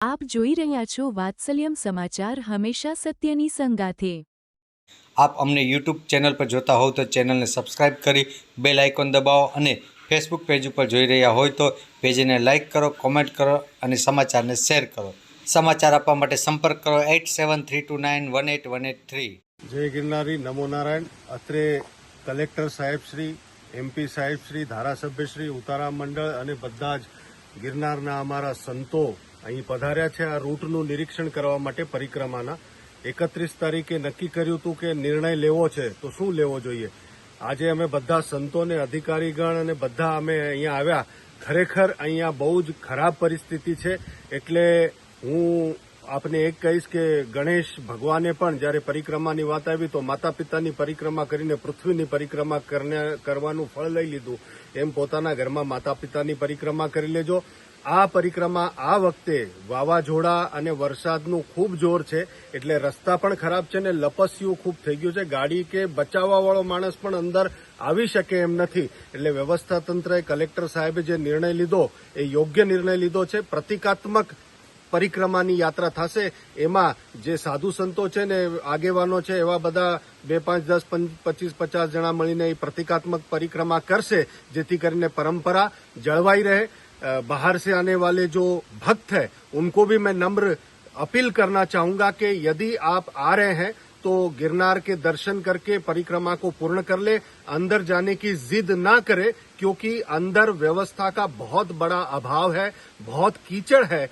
આપ જોઈ રહ્યા છો વાત્સલ્યમ સમાચાર હંમેશા સત્યની સંગાથે. આપ અમને યુટ્યુબ ચેનલ પર જોતા હોવ તો ચેનલને સબસ્ક્રાઇબ કરી બેલ આઇકોન દબાવો અને ફેસબુક પેજ ઉપર જોઈ રહ્યા હોય તો પેજને લાઇક કરો કોમેન્ટ કરો અને સમાચારને શેર કરો. સમાચાર આપવા માટે સંપર્ક કરો eight seven three two nine one eight one eight three. જય ગિરનારી નમો નારાયણ. અત્રે કલેક્ટર સાહેબશ્રી એમપી સાહેબશ્રી ધારાસભ્યશ્રી ઉતારા મંડળ અને બધા જ ગિરનારના અમારા સંતો અહીં પધાર્યા છે. આ રૂટનું નિરીક્ષણ કરવા માટે પરિક્રમાના. એકત્રીસ તારીખે નક્કી કર્યું હતું કે નિર્ણય લેવો છે. તો શું લેવો જોઈએ? આજે અમે બધા સંતોને અધિકારીગણ અને બધા અમે અહીંયા આવ્યા. ખરેખર અહીંયા બહુ જ ખરાબ પરિસ્થિતિ છે. એટલે હું આપને એક કહીશ કે ગણેશ ભગવાને પણ જ્યારે પરિક્રમાની વાત આવી તો માતા પિતાની પરિક્રમા કરીને, પૃથ્વીની પરિક્રમા કરવાનું ફળ લઈ લીધું. એમ પોતાના ઘરમાં માતા પિતાની પરિક્રમા કરી લેજો. આ પરિક્રમા આ વખતે વાવાઝોડા અને વરસાદનું ખૂબ જોર છે. એટલે રસ્તા પણ ખરાબ છે ને લપસ્યું ખૂબ થઈ ગયું છે. ગાડી કે બચાવવાવાળો માણસ પણ અંદર આવી શકે એમ નથી. એટલે વ્યવસ્થા તંત્રએ કલેક્ટર સાહેબે જે નિર્ણય લીધો, એ યોગ્ય નિર્ણય લીધો છે. પ્રતિકાત્મક પરિક્રમાની યાત્રા થશે. એમાં જે સાધુ સંતો છે ને, આગેવાનો છે, એવા બધા બે, પાંચ, દસ પચીસ, પચાસ જણા મળીને એ પ્રતિકાત્મક પરિક્રમા કરશે, જેથી કરીને પરંપરા જળવાઈ રહે. बाहर से आने वाले जो भक्त हैं, उनको भी मैं नम्र अपील करना चाहूँगा कि यदि आप आ रहे हैं तो गिरनार के दर्शन करके परिक्रमा को पूर्ण कर ले, अंदर जाने की जिद ना करे, क्योंकि अंदर व्यवस्था का बहुत बड़ा अभाव है, बहुत कीचड़ है।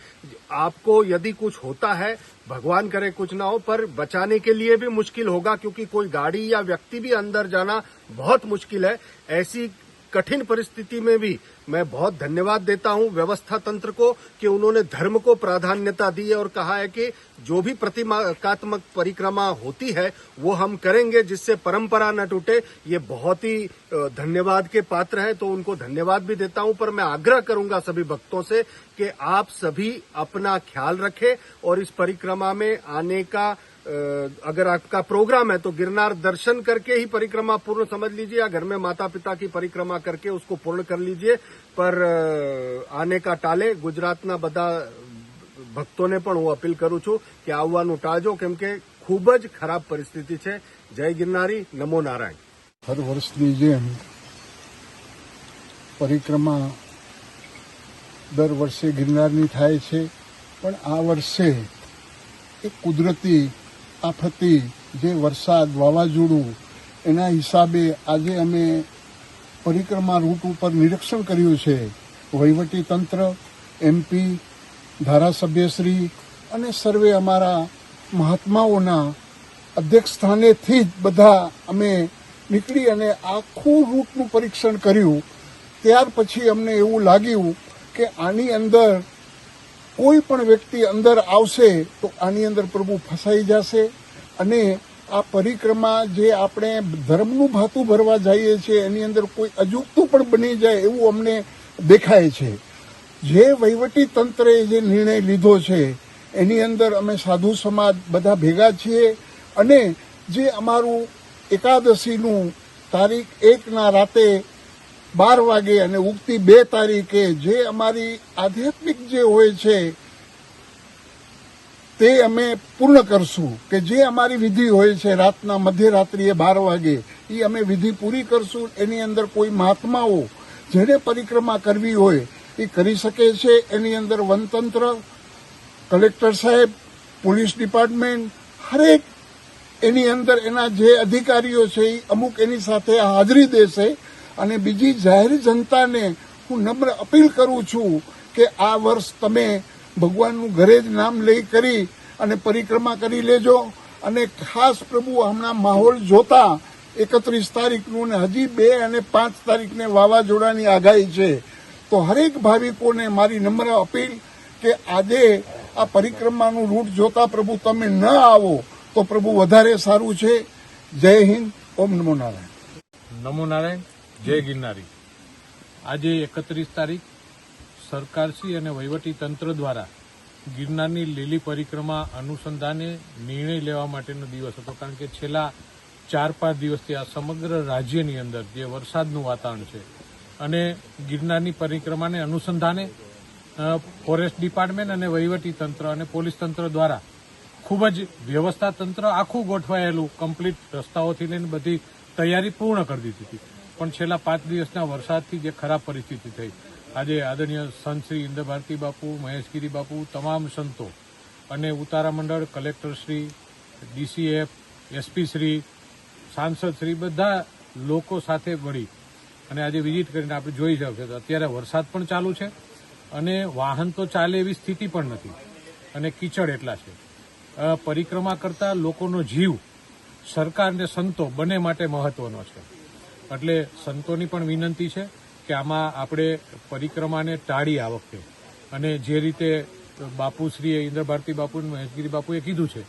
आपको यदि कुछ होता है, भगवान करे कुछ ना हो, पर बचाने के लिए भी मुश्किल होगा, क्योंकि कोई गाड़ी या व्यक्ति भी अंदर जाना बहुत मुश्किल है। ऐसी कठिन परिस्थिति में भी मैं बहुत धन्यवाद देता हूँ व्यवस्था तंत्र को कि उन्होंने धर्म को प्राधान्यता दी है और कहा है कि जो भी प्रतिमात्मक परिक्रमा होती है, वो हम करेंगे जिससे परंपरा न टूटे। ये बहुत ही धन्यवाद के पात्र हैं तो उनको धन्यवाद भी देता हूँ, पर मैं आग्रह करूँगा सभी भक्तों से कि आप सभी अपना ख्याल रखें और इस परिक्रमा में आने का अगर आपका प्रोग्राम है तो गिरनार दर्शन करके ही परिक्रमा पूर्ण समझ लीजिए या घर में माता पिता की परिक्रमा करके उसको पूर्ण कर लीजिए पर अ, आने का टाले ગુજરાતના બધા ભક્તોને પણ હું અપીલ કરું છું કે આવવાનું ટાળજો કેમ કે ખૂબ જ ખરાબ પરિસ્થિતિ છે જય ગિરનારી નમો નારાયણ હર વર્ષની જેમ પરિક્રમા દર વર્ષે ગિરનારની થાય છે પણ આ વર્ષે એક કુદરતી આફતી જે વરસાદ વાવાઝોડું, એના હિસાબે આજે અમે પરિક્રમા રૂટ ઉપર નિરીક્ષણ કર્યું છે. વહીવટી તંત્ર એમપી ધારાસભ્યશ્રી અને સર્વે અમારા મહાત્માઓના અધ્યક્ષ સ્થાનેથી જ બધા અમે નીકળી અને આખું રૂટનું પરીક્ષણ કર્યું. ત્યાર પછી અમને એવું લાગ્યું કે આની અંદર કોઈ પણ વ્યક્તિ અંદર આવશે તો આની અંદર પ્રભુ ફસાઈ જશે અને આ પરિક્રમા જે આપણે ધર્મનું ભાતું ભરવા જઈએ છીએ, એની અંદર કોઈ અજુગતું પણ બની જાય એવું અમને દેખાય છે. જે વહીવટી તંત્રે જે નિર્ણય લીધો છે, એની અંદર અમે સાધુ સમાજ બધા ભેગા છીએ અને જે અમારું એકાદશીનું તારીખ એકના રાતે બાર વાગે અને ઉગતી બે તારીખે જે અમારી આધ્યાત્મિક જે હોય છે, તે અમે પૂર્ણ કરશું કે જે અમારી વિધિ હોય છે રાતના મધ્યરાત્રિએ બાર વાગે એ અમે વિધિ પૂરી કરશું, એની અંદર કોઈ મહાત્માઓ જેને પરિક્રમા કરવી હોય, એ કરી શકે છે. એની અંદર વનતંત્ર, કલેક્ટર સાહેબ, પોલીસ ડિપાર્ટમેન્ટ, હરેક એની અંદર એના જે અધિકારીઓ છે એ અમુક એની સાથે હાજરી દેશે અને બીજી જાહેર જનતાને હું નમ્ર અપીલ કરું છું કે આ વર્ષ તમે ભગવાનનું ઘરે જ નામ લઈ કરી અને પરિક્રમા કરી લેજો. અને ખાસ પ્રભુ હમણાં માહોલ જોતા એકત્રીસ તારીખનું ને હજી બે અને પાંચ તારીખને વાવાઝોડાની આગાહી છે. તો હરેક ભાવિકોને મારી નમ્ર અપીલ કે આજે આ પરિક્રમાનું રૂટ જોતા પ્રભુ તમે ન આવો તો પ્રભુ વધારે સારું છે. જય હિન્દ. ઓમ નમો નારાયણ. નમો નારાયણ. જય ગિરનારી. આજે એકત્રીસ તારીખ સરકારશ્રી અને વહીવટી તંત્ર દ્વારા ગિરનારની લીલી પરિક્રમા અનુસંધાને નિર્ણય લેવા માટેનો દિવસ હતો. કારણ કે છેલ્લા ચાર પાંચ દિવસથી આ સમગ્ર રાજ્યની અંદર જે વરસાદનું વાતાવરણ છે અને ગિરનારની પરિક્રમાને અનુસંધાને ફોરેસ્ટ ડિપાર્ટમેન્ટ અને વહીવટી તંત્ર અને પોલીસ તંત્ર દ્વારા ખૂબ જ વ્યવસ્થા તંત્ર આખું ગોઠવાયેલું, કમ્પ્લીટ રસ્તાઓથી લઈને બધી તૈયારી પૂર્ણ કરી દીધી હતી. પણ છેલ્લા પાંચ દિવસના વરસાદથી જે ખરાબ પરિસ્થિતિ થઈ. આજે આદરણીય સંત શ્રી ઇન્દ્ર ભારતી બાપુ, મહેશગીરી બાપુ, તમામ સંતો અને ઉતારા મંડળ કલેક્ટરશ્રી ડીસીએફ, એસપી શ્રી, સાંસદ શ્રી બધા લોકો સાથે મળી અને આજે વિઝિટ કરીને આપણે જોઈ શકીએ તો અત્યારે વરસાદ પણ ચાલુ છે અને વાહન તો ચાલે એવી સ્થિતિ પણ નથી અને કીચડ એટલા છે. પરિક્રમા કરતા લોકોનો જીવ સરકાર અને સંતો બંને માટે મહત્વનો છે. એટલે સંતોની પણ વિનંતી છે કે આમાં આપણે પરિક્રમાને ટાળી આ વખતે. અને જે રીતે બાપુશ્રીએ ઇન્દ્ર ભારતી બાપુ અને મહેશગીરી બાપુએ કીધું છે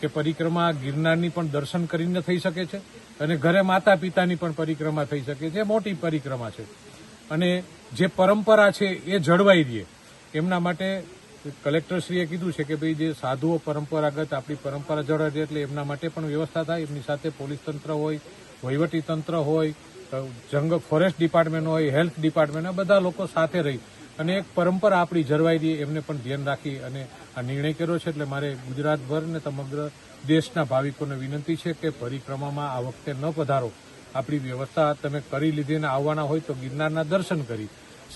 કે પરિક્રમા ગિરનારની પણ દર્શન કરીને થઈ શકે છે અને ઘરે માતા પિતાની પણ પરિક્રમા થઈ શકે છે. મોટી પરિક્રમા છે. અને જે પરંપરા છે એ જળવાઈ રહે. એમના માટે કલેક્ટરશ્રીએ કીધું છે કે ભાઈ જે સાધુઓ પરંપરાગત આપણી પરંપરા જળવાઈ રહે એટલે એમના માટે પણ વ્યવસ્થા થાય. એમની સાથે પોલીસ તંત્ર હોય વહીવટી તંત્ર હોય જંગ ફોરેસ્ટ ડિપાર્ટમેન્ટ હોય, હેલ્થ ડિપાર્ટમેન્ટ બધા લોકો સાથે રહી. અને એક પરંપરા આપણી જળવાઈ રહી, એમને પણ ધ્યાન રાખી અને આ નિર્ણય કર્યો છે. એટલે મારે ગુજરાતભર ને સમગ્ર દેશના ભાવિકોને વિનંતી છે કે પરિક્રમામાં આ વખતે ન પધારો. આપણી વ્યવસ્થા તમે કરી લીધીને આવવાના હોય તો ગિરનારના દર્શન કરી,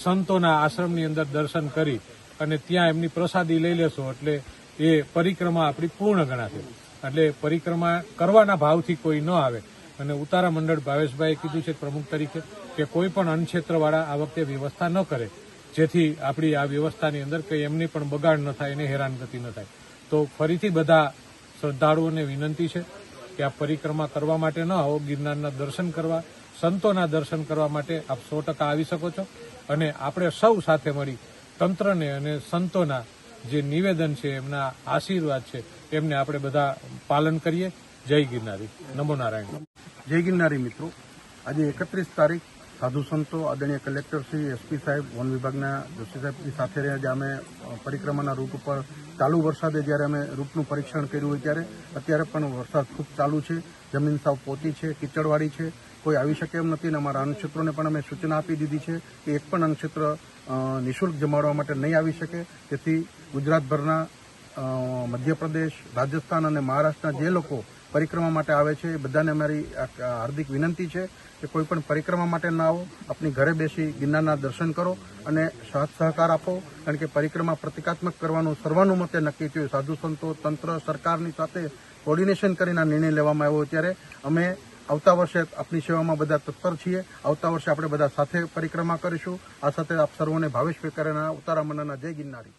સંતોના આશ્રમની અંદર દર્શન કરી અને ત્યાં એમની પ્રસાદી લઈ લેશો. એટલે એ પરિક્રમા આપણી પૂર્ણ ગણાશે. એટલે પરિક્રમા કરવાના ભાવથી કોઈ ન આવે. અને ઉતારા મંડળ ભાવેશભાઈએ કીધું છે પ્રમુખ તરીકે કે કોઈ પણ અન્નક્ષેત્રવાળા આ વખતે વ્યવસ્થા ન કરે, જેથી આપણી આ વ્યવસ્થાની અંદર કંઈ એમની પણ બગાડ ન થાય એને હેરાનગતિ ન થાય. તો ફરીથી બધા શ્રદ્ધાળુઓને વિનંતી છે કે આ પરિક્રમા કરવા માટે ન આવો, ગિરનારના દર્શન કરવા, સંતોના દર્શન કરવા માટે આપ સો ટકા આવી શકો છો. અને આપણે સૌ સાથે મળી તંત્રને અને સંતોના જે નિવેદન છે, એમના આશીર્વાદ છે, એમને આપણે બધા પાલન કરીએ. જય ગિરનારી. નમો નારાયણ. જય ગિરનારી મિત્રો. આજે એકત્રીસ તારીખ સાધુ સંતો આદરણીય કલેક્ટર શ્રી એસપી સાહેબ વન વિભાગના જોશી સાહેબની સાથે રહ્યા અમે પરિક્રમાના રૂટ ઉપર ચાલુ વરસાદે જ્યારે અમે રૂટનું પરીક્ષણ કર્યું હોય ત્યારે અત્યારે પણ વરસાદ ખૂબ ચાલુ છે. જમીન સાવ પોતી છે કીચડવાળી છે. કોઈ આવી શકે એમ નથી અને અમારા અન્નક્ષેત્રોને પણ અમે સૂચના આપી દીધી છે કે એક પણ અન્નક્ષેત્ર અ, નિઃશુલ્ક જમાડવા માટે નહીં આવી શકે. તેથી ગુજરાતભરના મધ્યપ્રદેશ, રાજસ્થાન અને મહારાષ્ટ્રના જે લોકો પરિક્રમા માટે આવે છે, એ બધાને અમારી હાર્દિક વિનંતી છે કે કોઈ પણ પરિક્રમા માટે ના આવો. આપણી ઘરે બેસી ગિરનારના દર્શન કરો અને સાથ સહકાર આપો. કારણ કે પરિક્રમા પ્રતિકાત્મક કરવાનું સર્વાનુમતે નક્કી થયું. સાધુ સંતો, તંત્ર, સરકારની સાથે કોર્ડિનેશન કરીને નિર્ણય લેવામાં આવ્યો ત્યારે અમે આવતા વર્ષે આપની સેવામાં બધા તત્પર છીએ. આવતા વર્ષે આપણે બધા સાથે પરિક્રમા કરીશું. આ સાથે આપ સર્વોને ભાવેશ વેકરના ઉતારા મંડળના જય ગિરનારી.